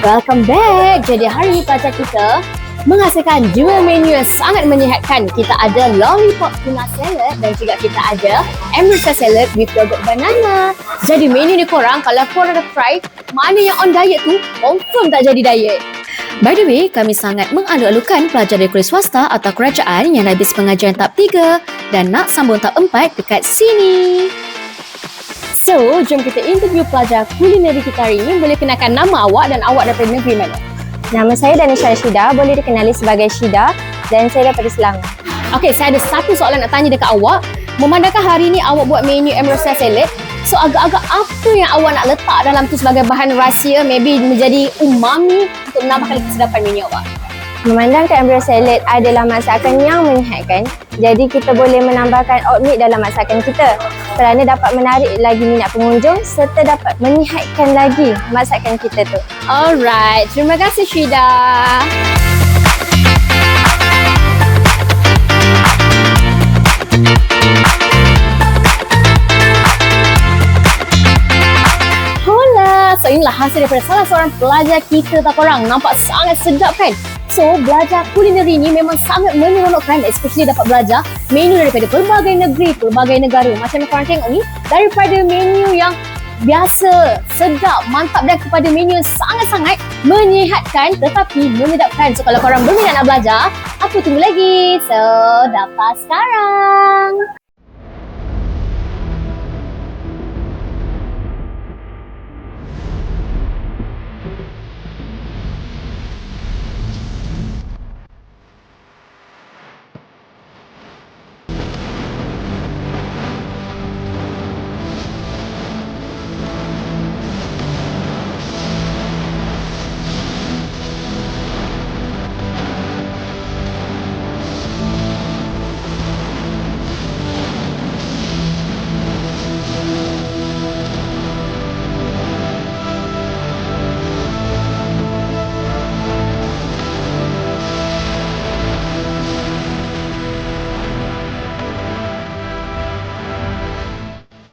Welcome back. Jadi hari ini pelajar kita menghasilkan dua menu yang sangat menyihatkan. Kita ada lollipop tuna salad dan juga kita ada amrita salad with yogurt banana. Jadi menu ni korang kalau korang ada try mana yang on diet tu confirm tak jadi diet. By the way, kami sangat mengalu-alukan pelajar dari kuliah swasta atau kerajaan yang habis pengajaran tahap 3 dan nak sambung tahap 4 dekat sini. So, jom kita interview pelajar kulineri kita hari ini. Boleh kenalkan nama awak dan awak daripada negeri mana? Nama saya Danisha Shida, boleh dikenali sebagai Shida dan saya daripada Selangor. Okey, saya ada satu soalan nak tanya dekat awak. Memandangkan hari ni awak buat menu Emerald Salad, so agak-agak apa yang awak nak letak dalam tu sebagai bahan rahsia, maybe menjadi umami untuk menambahkan kesedapan menu awak? Memandangkan embryo salad adalah masakan yang menyihatkan, jadi kita boleh menambahkan oatmeal dalam masakan kita kerana dapat menarik lagi minat pengunjung serta dapat menyihatkan lagi masakan kita tu. Alright, terima kasih Syida. Inilah hasil daripada salah seorang pelajar kita tak korang. Nampak sangat sedap kan? So, belajar kulineri ni memang sangat menyeronokkan especially dapat belajar menu daripada pelbagai negeri, pelbagai negara. Macam yang korang tengok ni, daripada menu yang biasa, sedap, mantap dan kepada menu yang sangat-sangat menyihatkan tetapi menyedapkan. So, kalau korang berminat nak belajar, apa tunggu lagi? So, dapat sekarang!